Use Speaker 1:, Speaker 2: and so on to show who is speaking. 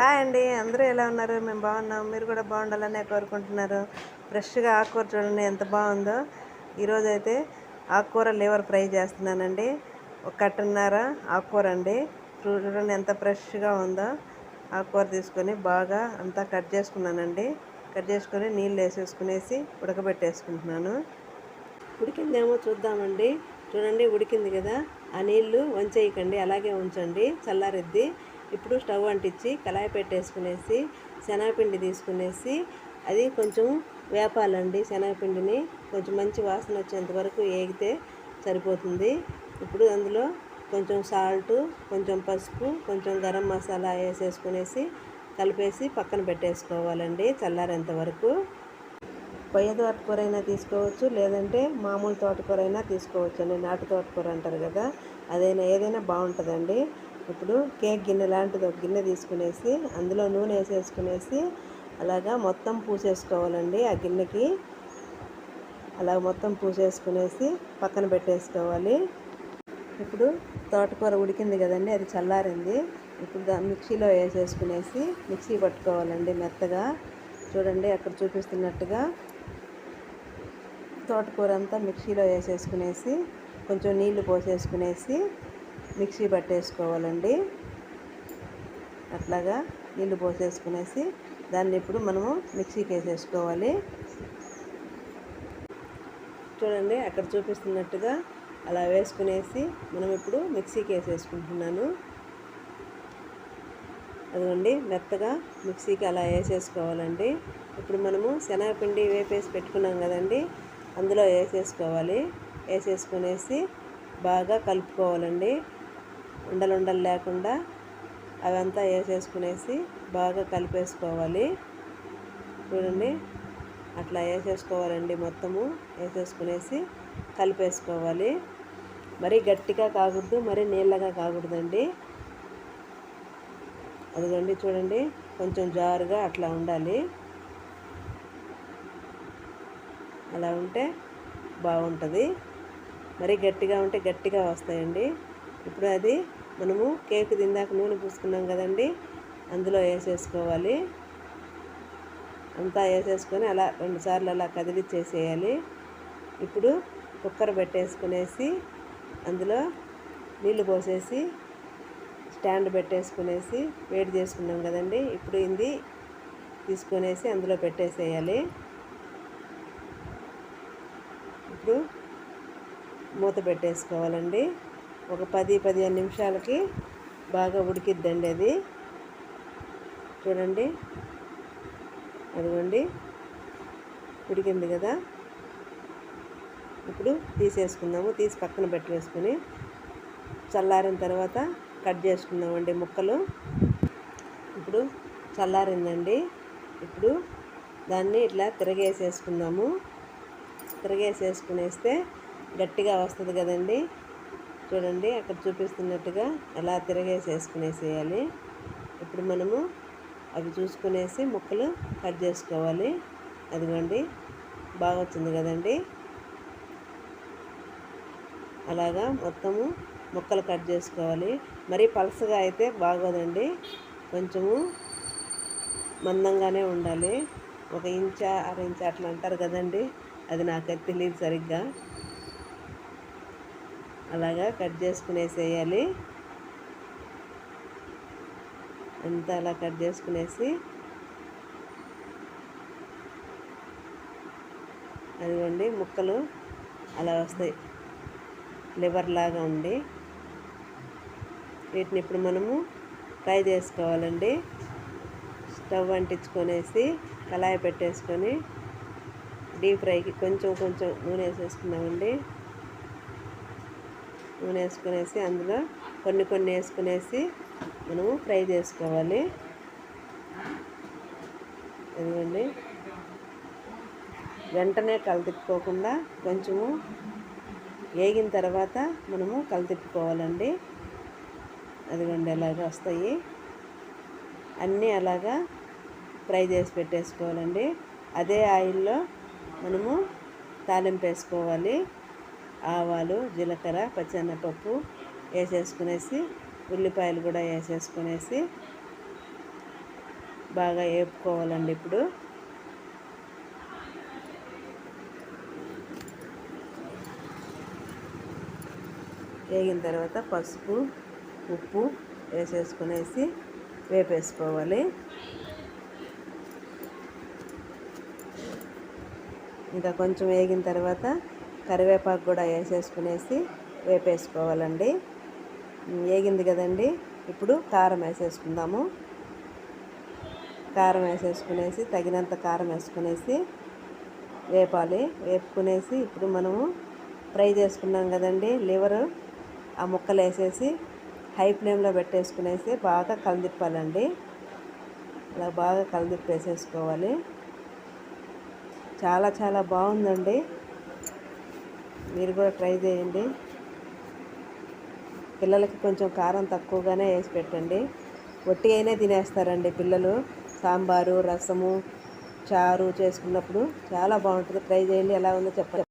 Speaker 1: Hi అండి. అందరూ ఎలా ఉన్నారు? మేము బాగున్నాం. మీరు కూడా బాగుండాలనే కోరుకుంటున్నారు. ఫ్రెష్గా ఆకుకూర చూడండి ఎంత బాగుందో. ఈరోజు అయితే ఆకుకూర లేవర్ ఫ్రై చేస్తున్నానండి. ఒక కట్టున్నర ఆకుకూర అండి. చూడండి ఎంత ఫ్రెష్గా ఉందో. ఆకుకూర తీసుకొని బాగా అంతా కట్ చేసుకున్నానండి. కట్ చేసుకొని నీళ్ళు వేసేసుకునేసి ఉడకబెట్టేసుకుంటున్నాను. ఉడికిందేమో చూద్దామండి. చూడండి ఉడికింది కదా. ఆ నీళ్ళు వంచేయకండి. అలాగే ఉంచండి. చల్లారిద్ది. ఇప్పుడు స్టవ్ అంటించి కళాయి పెట్టేసుకునేసి శనగపిండి తీసుకునేసి అది కొంచెం వేపాలండి. శనగపిండిని కొంచెం మంచి వాసన వచ్చేంత వరకు ఏగితే సరిపోతుంది. ఇప్పుడు అందులో కొంచెం సాల్ట్ కొంచెం పసుపు కొంచెం గరం మసాలా వేసేసుకునేసి కలిపేసి పక్కన పెట్టేసుకోవాలండి చల్లారేంత వరకు. కొయ్య తోటకూర అయినా తీసుకోవచ్చు లేదంటే మామూలు తోటకూర అయినా తీసుకోవచ్చు అండి నాటు తోటకూర అంటారు కదా అదైనా ఏదైనా బాగుంటుందండి. ఇప్పుడు కేక్ గిన్నె లాంటిది ఒక గిన్నె తీసుకునేసి అందులో నూనె వేసేసుకునేసి అలాగా మొత్తం పూసేసుకోవాలండి ఆ గిన్నెకి. అలా మొత్తం పూసేసుకునేసి పక్కన పెట్టేసుకోవాలి. ఇప్పుడు తోటకూర ఉడికింది కదండి అది చల్లారింది. ఇప్పుడు దా మిక్సీలో వేసేసుకునేసి మిక్సీ పట్టుకోవాలండి మెత్తగా. చూడండి అక్కడ చూపిస్తున్నట్టుగా తోటకూర అంతా మిక్సీలో వేసేసుకునేసి కొంచెం నీళ్ళు పోసేసుకునేసి మిక్సీ పట్టేసుకోవాలండి. అట్లాగా నీళ్ళు పోసేసుకునేసి దాన్ని ఇప్పుడు మనము మిక్సీకి వేసేసుకోవాలి చూడండి అక్కడ చూపిస్తున్నట్టుగా అలా వేసుకునేసి మనం ఇప్పుడు మిక్సీకి వేసేసుకుంటున్నాను అదిగోండి మెత్తగా మిక్సీకి అలా వేసేసుకోవాలండి. ఇప్పుడు మనము శనగపిండి వేపేసి పెట్టుకున్నాం కదండి అందులో వేసేసుకోవాలి. వేసేసుకునేసి బాగా కలుపుకోవాలండి. ఉండలుండలు లేకుండా అవంతా వేసేసుకునేసి బాగా కలిపేసుకోవాలి. చూడండి అట్లా వేసేసుకోవాలండి మొత్తము. వేసేసుకునేసి కలిపేసుకోవాలి. మరీ గట్టిగా కాకూడదు మరీ నీళ్ళగా కాకూడదండి. అదిగోండి చూడండి కొంచెం జారుగా అట్లా ఉండాలి. అలా ఉంటే బాగుంటుంది. మరీ గట్టిగా ఉంటే గట్టిగా వస్తాయండి. ఇప్పుడు అది మనము కేక్ తిందాక నూనె పూసుకున్నాం కదండి అందులో వేసేసుకోవాలి. అంతా వేసేసుకొని అలా రెండుసార్లు అలా కదిలిచ్చేసేయాలి. ఇప్పుడు కుక్కర్ పెట్టేసుకునేసి అందులో నీళ్ళు పోసేసి స్టాండ్ పెట్టేసుకునేసి వేడి చేసుకున్నాం కదండి ఇప్పుడు ఇది తీసుకునేసి అందులో పెట్టేసేయాలి. ఇప్పుడు మూత పెట్టేసుకోవాలండి. ఒక పది పదిహేను నిమిషాలకి బాగా ఉడికిద్దండి అది. చూడండి. అదిగోండి. ఉడికింది కదా. ఇప్పుడు తీసేసుకుందాము. తీసి పక్కన పెట్టేసుకుని చల్లారిన తర్వాత కట్ చేసుకుందామండి ముక్కలు. ఇప్పుడు చల్లారిందండి. ఇప్పుడు దాన్ని ఇట్లా తిరగేసేసుకుందాము. తిరగేసేసుకునేస్తే గట్టిగా వస్తుంది కదండి. చూడండి అక్కడ చూపిస్తున్నట్టుగా ఎలా తిరగేసేసుకునేసేయాలి. ఇప్పుడు మనము అవి చూసుకునేసి ముక్కలు కట్ చేసుకోవాలి. అదిగోండి బాగా వచ్చింది కదండి. అలాగా మొత్తము ముక్కలు కట్ చేసుకోవాలి. మరీ పలసగా అయితే బాగోదండి. కొంచెము మందంగానే ఉండాలి. ఒక ఇంచా అర ఇంచా అట్లా అంటారు కదండి. అది నాకైతే తెలియదు సరిగ్గా. అలాగా కట్ చేసుకునేసేయాలి. అంతా అలా కట్ చేసుకునేసి అదిగోండి ముక్కలు అలా వస్తాయి. లివర్ లాగా ఉండి వీటిని ఇప్పుడు మనము ఫ్రై చేసుకోవాలండి. స్టవ్ అంటించుకొనేసి కళాయి పెట్టేసుకొని డీప్ ఫ్రైకి కొంచెం కొంచెం నూనె వేసేసుకున్నామండి నూనె వేసుకునేసి అందులో కొన్ని కొన్ని వేసుకునేసి మనము ఫ్రై చేసుకోవాలి. ఎందుకండి వెంటనే కలతిప్పుకోకుండా కొంచెము వేగిన తర్వాత మనము కలతిప్పుకోవాలండి. అదిగోండి అలాగ వస్తాయి. అన్నీ అలాగా ఫ్రై చేసి పెట్టేసుకోవాలండి. అదే ఆయిల్లో మనము తాలింపు వేసుకోవాలి. ఆవాలు జీలకర్ర పచ్చెనపప్పు వేసేసుకునేసి ఉల్లిపాయలు కూడా వేసేసుకునేసి బాగా వేపుకోవాలండి ఇప్పుడు. వేగిన తర్వాత పసుపు ఉప్పు వేసేసుకునేసి వేపేసుకోవాలి. ఇంకా కొంచెం వేగిన తర్వాత కరివేపాకు కూడా వేసేసుకునేసి వేపేసుకోవాలండి. వేగింది కదండి? ఇప్పుడు కారం వేసేసుకుందాము. కారం వేసేసుకునేసి తగినంత కారం వేసుకునేసి వేపాలి. వేపుకునేసి ఇప్పుడు మనము ఫ్రై చేసుకున్నాం కదండి లివర్ ఆ ముక్కలు వేసేసి హై ఫ్లేమ్లో పెట్టేసుకునేసి బాగా కలదిప్పాలండి. అలా బాగా కలదిప్పేసేసుకోవాలి. చాలా చాలా బాగుందండి. మీరు కూడా ట్రై చేయండి. పిల్లలకి కొంచెం కారం తక్కువగానే వేసి పెట్టండి. వట్టి అయినా తినేస్తారండి పిల్లలు. సాంబారు రసము చారు చేసుకున్నప్పుడు చాలా బాగుంటుంది. ట్రై చేయండి. ఎలా ఉందో చెప్పండి.